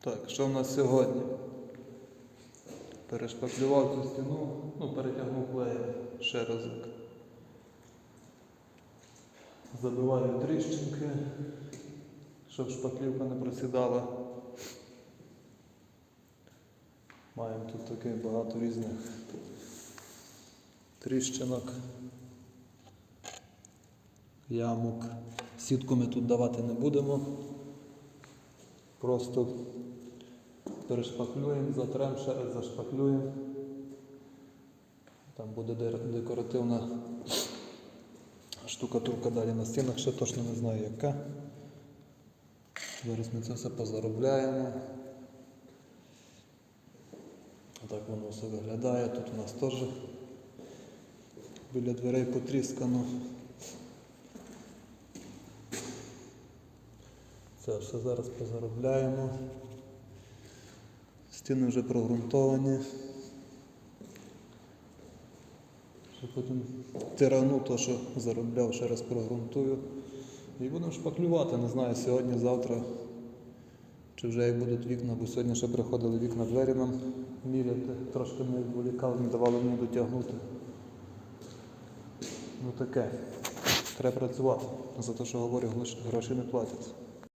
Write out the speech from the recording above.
Так, що в нас сьогодні? Перешпаклював цю стіну, ну, перетягнув клеєм ще разок. Забиваю тріщинки, щоб шпаклівка не просідала. Маємо тут таке багато різних тріщинок, ямок. Сітку ми тут давати не будемо. Просто перешпаклюємо, затрем, ще раз зашпаклюємо. Там буде декоративна штукатурка далі на стінах, ще точно не знаю яка. Зараз ми це все позаробляємо. Так воно все виглядає. Тут у нас теж біля дверей потріскано. Це все зараз позаробляємо. Стіни вже прогрунтовані. Потім тирану то, що заробляв, ще раз прогрунтую. І будемо шпаклювати, не знаю, сьогодні, завтра. Чи вже як будуть вікна, бо сьогодні ще приходили вікна двері нам міряти. Трошки ми відволікали, не давали мені дотягнути. Ну таке. Треба працювати. За те, що говорю, гроші не платять.